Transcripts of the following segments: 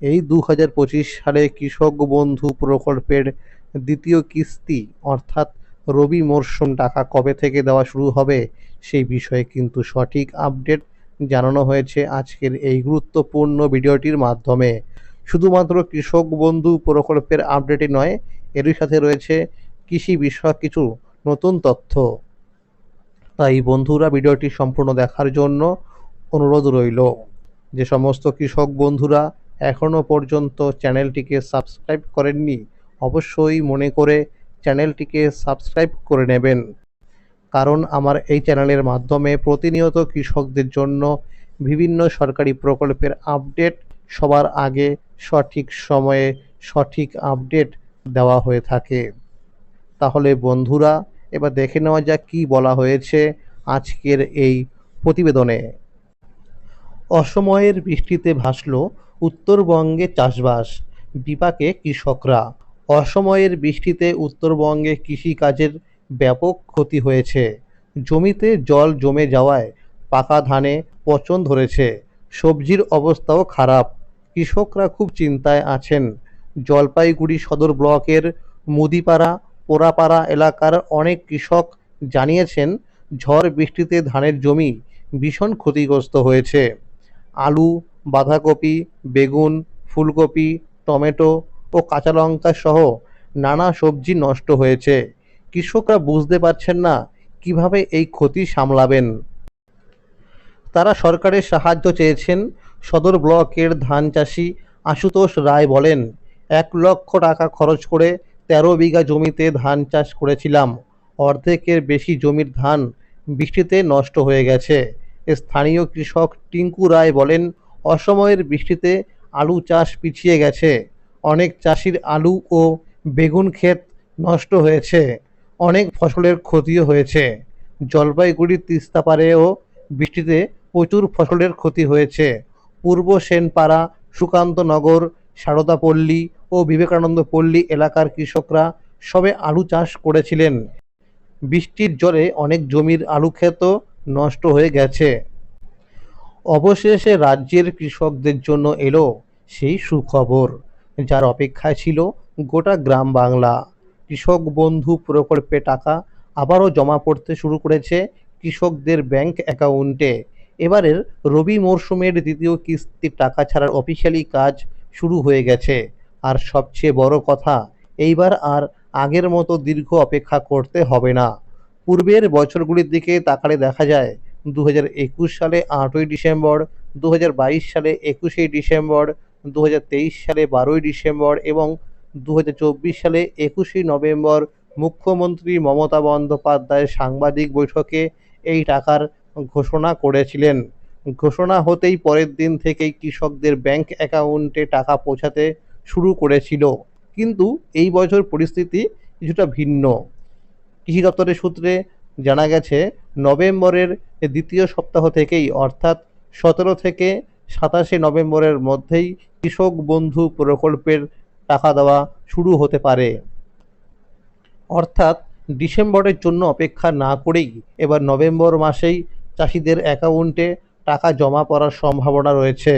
এই দু হাজার পঁচিশ সালে কৃষক বন্ধু প্রকল্পের দ্বিতীয় কিস্তি, অর্থাৎ রবি মরশুম টাকা কবে থেকে দেওয়া শুরু হবে, সেই বিষয়ে কিন্তু সঠিক আপডেট জানানো হয়েছে আজকের এই গুরুত্বপূর্ণ ভিডিওটির মাধ্যমে। শুধুমাত্র কৃষক বন্ধু প্রকল্পের আপডেটই নয়, এরই সাথে রয়েছে কৃষি বিষয়ক কিছু নতুন তথ্য। তাই বন্ধুরা, ভিডিওটি সম্পূর্ণ দেখার জন্য অনুরোধ রইল। যে সমস্ত কৃষক বন্ধুরা এখনও পর্যন্ত চ্যানেলটিকে সাবস্ক্রাইব করেননি, অবশ্যই মনে করে চ্যানেলটিকে সাবস্ক্রাইব করে নেবেন। কারণ আমার এই চ্যানেলের মাধ্যমে প্রতিনিয়ত কৃষকদের জন্য বিভিন্ন সরকারি প্রকল্পের আপডেট সবার আগে সঠিক সময়ে সঠিক আপডেট দেওয়া হয়ে থাকে। তাহলে বন্ধুরা, এবার দেখে নেওয়া যাক কী বলা হয়েছে আজকের এই প্রতিবেদনে। অসময়ের বৃষ্টিতে ভাসল উত্তরবঙ্গে চাষবাস। বিপাকে কৃষকরা। অসময়ের বৃষ্টিতে উত্তরবঙ্গে কৃষিকাজের ব্যাপক ক্ষতি হয়েছে। জমিতে জল জমে যাওয়ায় পাকা ধানে পচন ধরেছে। সবজির অবস্থাও খারাপ। কৃষকরা খুব চিন্তায় আছেন। জলপাইগুড়ি সদর ব্লকের মুদিপাড়া, পোড়াপাড়া এলাকার অনেক কৃষক জানিয়েছেন, ঝড় বৃষ্টিতে ধানের জমি ভীষণ ক্ষতিগ্রস্ত হয়েছে। আলু বাঁধাকপি, বেগুন, ফুলকপি, টমেটো ও কাঁচা লঙ্কা সহ নানা সবজি নষ্ট হয়েছে। কৃষকরা বুঝতে পারছেন না কীভাবে এই ক্ষতি সামলাবেন। তারা সরকারের সাহায্য চেয়েছেন, সদর ব্লকের ধান চাষি আশুতোষ রায় বলেন, এক লক্ষ টাকা খরচ করে তেরো বিঘা জমিতে ধান চাষ করেছিলাম। অর্ধেকের বেশি জমির ধান বৃষ্টিতে নষ্ট হয়ে গেছে। স্থানীয় কৃষক টিঙ্কু রায় বলেন অসময়ের বৃষ্টিতে আলু চাষ পিছিয়ে গেছে। অনেক চাষির আলু ও বেগুন ক্ষেত নষ্ট হয়েছে। অনেক ফসলের ক্ষতিও হয়েছে। জলপাইগুড়ির তিস্তাপাড়েও বৃষ্টিতে প্রচুর ফসলের ক্ষতি হয়েছে। পূর্ব সেনপাড়া সুকান্তনগর সারদাপল্লী ও বিবেকানন্দ পল্লী এলাকার কৃষকরা সবে আলু চাষ করেছিলেন। বৃষ্টির জলে অনেক জমির আলু ক্ষেতও নষ্ট হয়ে গেছে। অবশেষে রাজ্যের কৃষকদের জন্য এলো সেই সুখবর, যার অপেক্ষায় ছিল গোটা গ্রাম বাংলা। কৃষক বন্ধু প্রকল্পে টাকা আবারও জমা পড়তে শুরু করেছে কৃষকদের ব্যাংক অ্যাকাউন্টে। এবারের রবি মরশুমের দ্বিতীয় কিস্তির টাকা ছাড়ার অফিসিয়ালি কাজ শুরু হয়ে গেছে। আর সবচেয়ে বড় কথা, এইবার আর আগের মতো দীর্ঘ অপেক্ষা করতে হবে না। পূর্বের বছরগুলির দিকে তাকালে দেখা যায় দু হাজার একুশ সালে আটই ডিসেম্বর দু হাজার বাইশ সালে একুশে ডিসেম্বর দু হাজার তেইশ সালে বারোই ডিসেম্বর এবং দু হাজার চব্বিশ সালে একুশে নভেম্বর মুখ্যমন্ত্রী মমতা বন্দ্যোপাধ্যায় সাংবাদিক বৈঠকে এই টাকার ঘোষণা করেছিলেন। ঘোষণা হতেই পরের দিন থেকেই কৃষকদের ব্যাংক অ্যাকাউন্টে টাকা পৌঁছাতে শুরু করেছিল। কিন্তু এই বছর পরিস্থিতি কিছুটা ভিন্ন। কৃষি দপ্তরের সূত্রে জানা গেছে, নভেম্বরের দ্বিতীয় সপ্তাহ থেকেই, অর্থাৎ সতেরো থেকে সাতাশে নভেম্বরের মধ্যেই কৃষক বন্ধু প্রকল্পের টাকা দেওয়া শুরু হতে পারে। অর্থাৎ ডিসেম্বরের জন্য অপেক্ষা না করেই এবার নভেম্বর মাসেই চাষিদের অ্যাকাউন্টে টাকা জমা পড়ার সম্ভাবনা রয়েছে।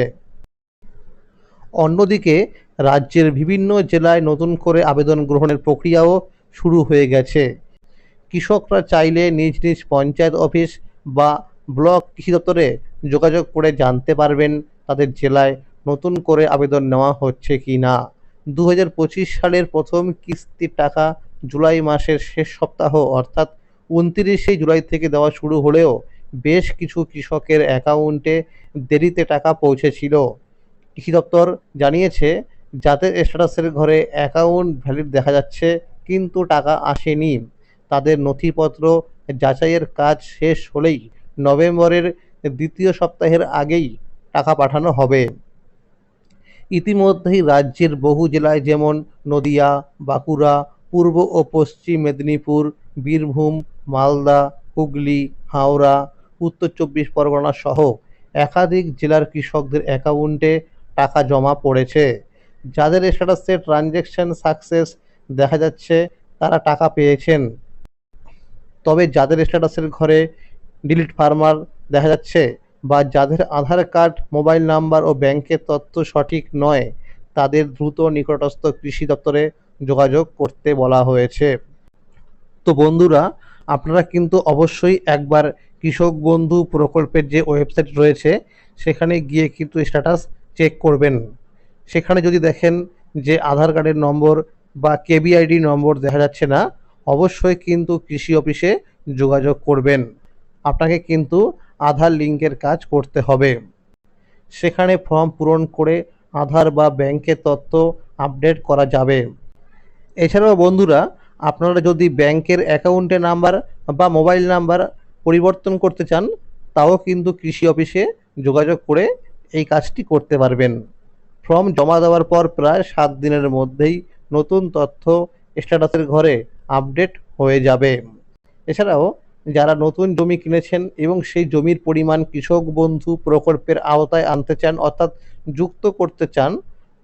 অন্যদিকে, রাজ্যের বিভিন্ন জেলায় নতুন করে আবেদন গ্রহণের প্রক্রিয়াও শুরু হয়ে গেছে। কৃষকরা চাইলে নিজ নিজ পঞ্চায়েত অফিস বা ব্লক কৃষি দপ্তরে যোগাযোগ করে জানতে পারবেন তাদের জেলায় নতুন করে আবেদন নেওয়া হচ্ছে কি না দু হাজার পঁচিশ সালের প্রথম কিস্তির টাকা জুলাই মাসের শেষ সপ্তাহ অর্থাৎ উনত্রিশে জুলাই থেকে দেওয়া শুরু হলেও বেশ কিছু কৃষকের অ্যাকাউন্টে দেরিতে টাকা পৌঁছেছিল। কৃষি দপ্তর জানিয়েছে যাদের স্ট্যাটাসের ঘরে অ্যাকাউন্ট ভ্যালিড দেখা যাচ্ছে, কিন্তু টাকা আসেনি। তাদের নথিপত্র যাচাইয়ের কাজ শেষ হলেই নভেম্বরের দ্বিতীয় সপ্তাহের আগেই টাকা পাঠানো হবে। ইতিমধ্যেই রাজ্যের বহু জেলায় যেমন নদিয়া, বাঁকুড়া, পূর্ব ও পশ্চিম মেদিনীপুর, বীরভূম, মালদা, হুগলি, হাওড়া, উত্তর চব্বিশ পরগনা সহ একাধিক জেলার কৃষকদের অ্যাকাউন্টে টাকা জমা পড়েছে। যাদের স্ট্যাটাসে ট্রানজ্যাকশন সাকসেস দেখা যাচ্ছে, তারা টাকা পেয়েছেন। তবে যাদের স্ট্যাটাসের ঘরে ডিলিট ফার্মার দেখা যাচ্ছে বা যাদের আধার কার্ড, মোবাইল নাম্বার ও ব্যাংকের তথ্য সঠিক নয়, তাদের দ্রুত নিকটস্থ কৃষি দপ্তরে যোগাযোগ করতে বলা হয়েছে। তো বন্ধুরা, আপনারা কিন্তু অবশ্যই একবার কৃষক বন্ধু প্রকল্পের যে ওয়েবসাইট রয়েছে, সেখানে গিয়ে কিন্তু স্ট্যাটাস চেক করবেন। সেখানে যদি দেখেন যে আধার কার্ডের নম্বর বা কেবিআইডি নম্বর দেখা যাচ্ছে না অবশ্যই কিন্তু কৃষি অফিসে যোগাযোগ করবেন। আপনাকে কিন্তু আধার লিঙ্কের কাজ করতে হবে। সেখানে ফর্ম পূরণ করে আধার বা ব্যাংকের তথ্য আপডেট করা যাবে। এছাড়াও বন্ধুরা, আপনারা যদি ব্যাংকের অ্যাকাউন্টের নাম্বার বা মোবাইল নাম্বার পরিবর্তন করতে চান, তাও কিন্তু কৃষি অফিসে যোগাযোগ করে এই কাজটি করতে পারবেন। ফর্ম জমা দেওয়ার পর প্রায় সাত দিনের মধ্যেই নতুন তথ্য স্ট্যাটাসের ঘরে আপডেট হয়ে যাবে। এছাড়াও, যারা নতুন জমি কিনেছেন এবং সেই জমির পরিমাণ কৃষক বন্ধু প্রকল্পের আওতায় আনতে চান অর্থাৎ যুক্ত করতে চান,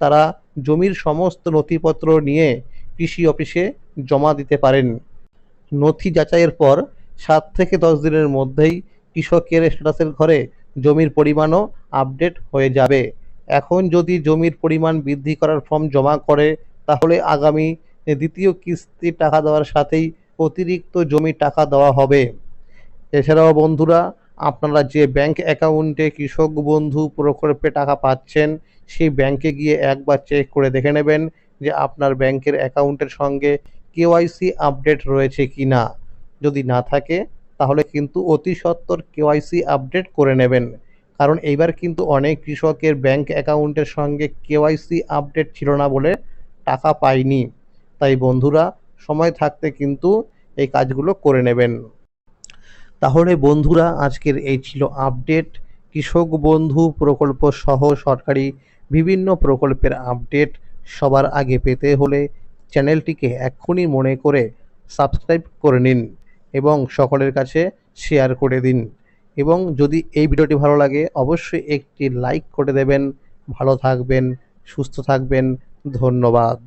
তারা জমির সমস্ত নথিপত্র নিয়ে কৃষি অফিসে জমা দিতে পারেন। নথি যাচাইয়ের পর সাত থেকে দশ দিনের মধ্যেই কৃষকের স্ট্যাটাসের ঘরে জমির পরিমাণও আপডেট হয়ে যাবে। এখন যদি জমির পরিমাণ বৃদ্ধি করার ফর্ম জমা করে, তাহলে আগামী দ্বিতীয় কিস্তি টাকা দেওয়ার সাথেই অতিরিক্ত জমি টাকা দেওয়া হবে। এছাড়াও বন্ধুরা, আপনারা যে ব্যাংক অ্যাকাউন্টে কৃষক বন্ধু প্রকল্পে টাকা পাচ্ছেন, সেই ব্যাংকে গিয়ে একবার চেক করে দেখে নেবেন যে আপনার ব্যাংকের অ্যাকাউন্টের সঙ্গে কেওয়াইসি আপডেট রয়েছে কি না যদি না থাকে, তাহলে কিন্তু অতি সত্বর কেওয়াইসি আপডেট করে নেবেন। কারণ এইবার কিন্তু অনেক কৃষকের ব্যাংক অ্যাকাউন্টের সঙ্গে কেওয়াইসি আপডেট ছিল না বলে টাকা পায়নি। তাই বন্ধুরা, সময় থাকতে কিন্তু এই কাজগুলো করে নেবেন। তাহলে বন্ধুরা, আজকের এই ছিল আপডেট। কৃষক বন্ধু প্রকল্প সহ সরকারি বিভিন্ন প্রকল্পের আপডেট সবার আগে পেতে হলে চ্যানেলটিকে এক্ষুনি মনে করে সাবস্ক্রাইব করে নিন এবং সকলের কাছে শেয়ার করে দিন। এবং যদি এই ভিডিওটি ভালো লাগে, অবশ্যই একটি লাইক করে দেবেন। ভালো থাকবেন, সুস্থ থাকবেন। ধন্যবাদ।